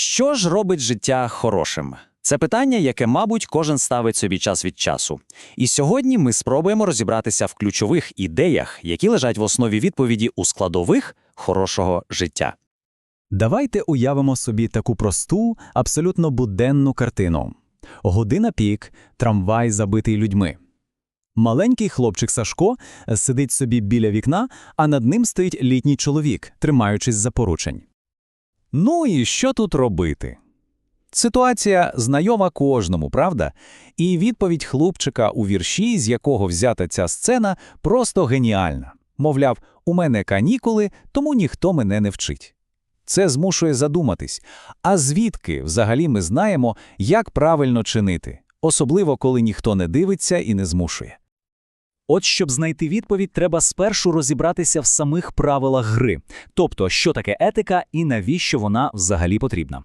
Що ж робить життя хорошим? Це питання, яке, мабуть, кожен ставить собі час від часу. І сьогодні ми спробуємо розібратися в ключових ідеях, які лежать в основі відповіді у складових хорошого життя. Давайте уявимо собі таку просту, абсолютно буденну картину. Година пік, трамвай забитий людьми. Маленький хлопчик Сашко сидить собі біля вікна, а над ним стоїть літній чоловік, тримаючись за поручень. Ну і що тут робити? Ситуація знайома кожному, правда? І відповідь хлопчика у вірші, з якого взята ця сцена, просто геніальна. Мовляв, у мене канікули, тому ніхто мене не вчить. Це змушує задуматись. А звідки взагалі ми знаємо, як правильно чинити, особливо коли ніхто не дивиться і не змушує. От щоб знайти відповідь, треба спершу розібратися в самих правилах гри, тобто, що таке етика і навіщо вона взагалі потрібна.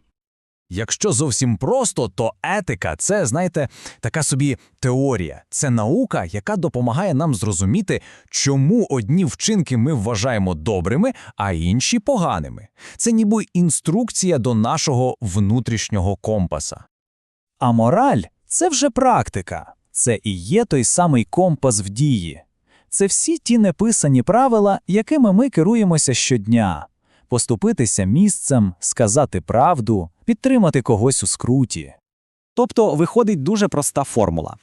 Якщо зовсім просто, то етика це, знаєте, така собі теорія. Це наука, яка допомагає нам зрозуміти, чому одні вчинки ми вважаємо добрими, а інші поганими. Це ніби інструкція до нашого внутрішнього компаса. А мораль це вже практика. Це і є той самий компас в дії. Це всі ті неписані правила, якими ми керуємося щодня. Поступитися місцем, сказати правду, підтримати когось у скруті. Тобто виходить дуже проста формула.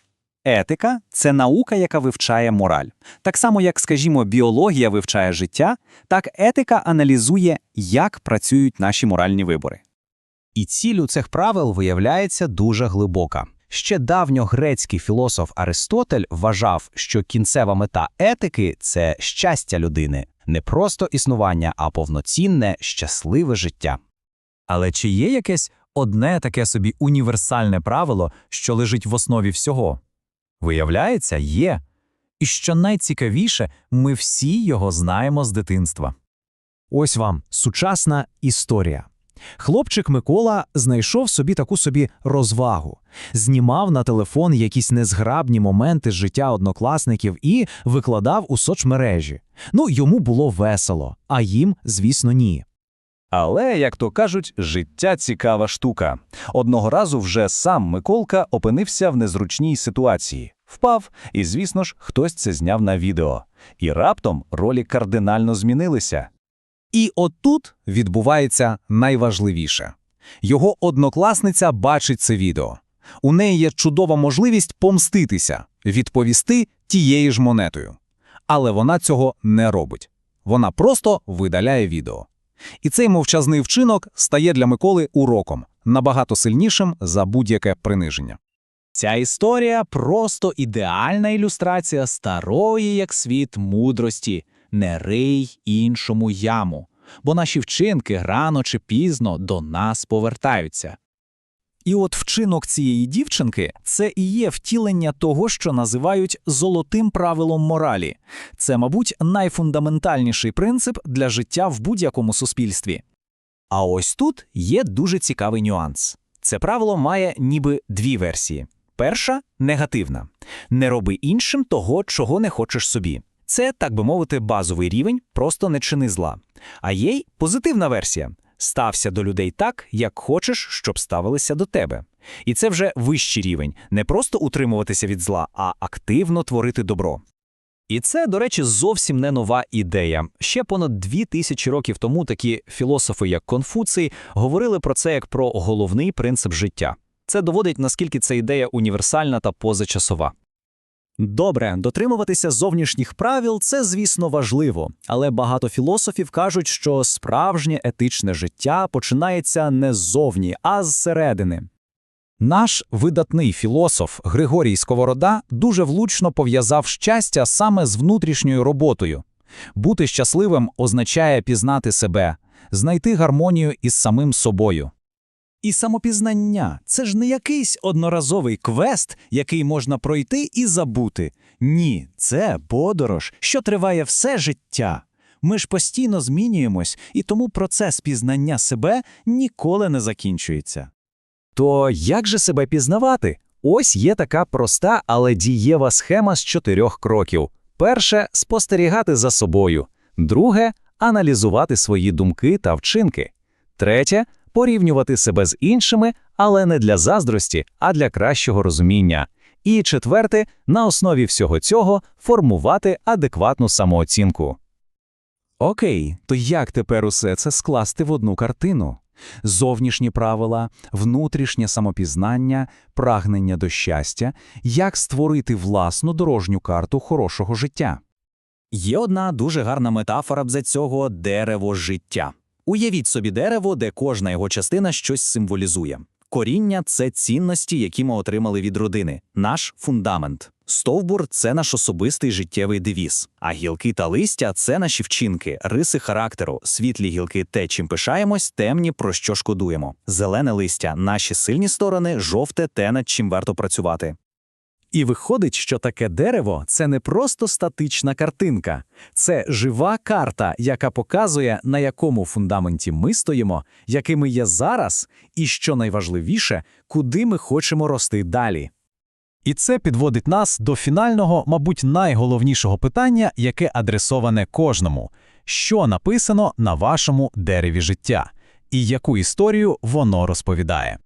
Етика це наука, яка вивчає мораль. Так само, як, скажімо, біологія вивчає життя, так етика аналізує, як працюють наші моральні вибори. І ціль у цих правил виявляється дуже глибока. Ще давньогрецький філософ Аристотель вважав, що кінцева мета етики це щастя людини, не просто існування, а повноцінне, щасливе життя. Але чи є якесь одне таке собі універсальне правило, що лежить в основі всього? Виявляється, є. І що найцікавіше, ми всі його знаємо з дитинства. Ось вам сучасна історія. Хлопчик Микола знайшов собі таку собі розвагу, знімав на телефон якісь незграбні моменти з життя однокласників і викладав у соцмережі. Ну, йому було весело, а їм, звісно, ні. Але, як то кажуть, життя цікава штука. Одного разу вже сам Миколка опинився в незручній ситуації. Впав, і, звісно ж, хтось це зняв на відео. І раптом ролі кардинально змінилися. І отут відбувається найважливіше. Його однокласниця бачить це відео. У неї є чудова можливість помститися, відповісти тією ж монетою. Але вона цього не робить. Вона просто видаляє відео. І цей мовчазний вчинок стає для Миколи уроком, набагато сильнішим за будь-яке приниження. Ця історія просто ідеальна ілюстрація старої, як світ, мудрості не рий іншому яму, бо наші вчинки рано чи пізно до нас повертаються. І от вчинок цієї дівчинки це і є втілення того, що називають золотим правилом моралі. Це, мабуть, найфундаментальніший принцип для життя в будь-якому суспільстві. А ось тут є дуже цікавий нюанс. Це правило має ніби дві версії. Перша негативна не роби іншим того, чого не хочеш собі. Це, так би мовити, базовий рівень, просто не чини зла. А є й позитивна версія стався до людей так, як хочеш, щоб ставилися до тебе. І це вже вищий рівень не просто утримуватися від зла, а активно творити добро. І це, до речі, зовсім не нова ідея. Ще понад дві тисячі років тому такі філософи, як Конфуцій, говорили про це як про головний принцип життя. Це доводить, наскільки ця ідея універсальна та позачасова. Добре, дотримуватися зовнішніх правил це, звісно, важливо, але багато філософів кажуть, що справжнє етичне життя починається не ззовні, а зсередини. Наш видатний філософ Григорій Сковорода дуже влучно пов'язав щастя саме з внутрішньою роботою. Бути щасливим означає пізнати себе, знайти гармонію із самим собою. І самопізнання це ж не якийсь одноразовий квест, який можна пройти і забути. Ні, це подорож, що триває все життя. Ми ж постійно змінюємось, і тому процес пізнання себе ніколи не закінчується. То як же себе пізнавати? Ось є така проста, але дієва схема з чотирьох кроків. Перше спостерігати за собою. Друге аналізувати свої думки та вчинки. Третє порівнювати себе з іншими, але не для заздрості, а для кращого розуміння. І четверте, на основі всього цього формувати адекватну самооцінку. Окей, то як тепер усе це скласти в одну картину? Зовнішні правила, внутрішнє самопізнання, прагнення до щастя, як створити власну дорожню карту хорошого життя. Є одна дуже гарна метафора б за цього дерево життя. Уявіть собі дерево, де кожна його частина щось символізує. Коріння це цінності, які ми отримали від родини, наш фундамент. Стовбур це наш особистий життєвий девіз. А гілки та листя це наші вчинки, риси характеру, світлі гілки те, чим пишаємось, темні, про що шкодуємо. Зелене листя наші сильні сторони, жовте те, над чим варто працювати. І виходить, що таке дерево це не просто статична картинка, це жива карта, яка показує, на якому фундаменті ми стоїмо, якими є зараз, і що найважливіше, куди ми хочемо рости далі. І це підводить нас до фінального, мабуть, найголовнішого питання, яке адресоване кожному: що написано на вашому дереві життя, і яку історію воно розповідає.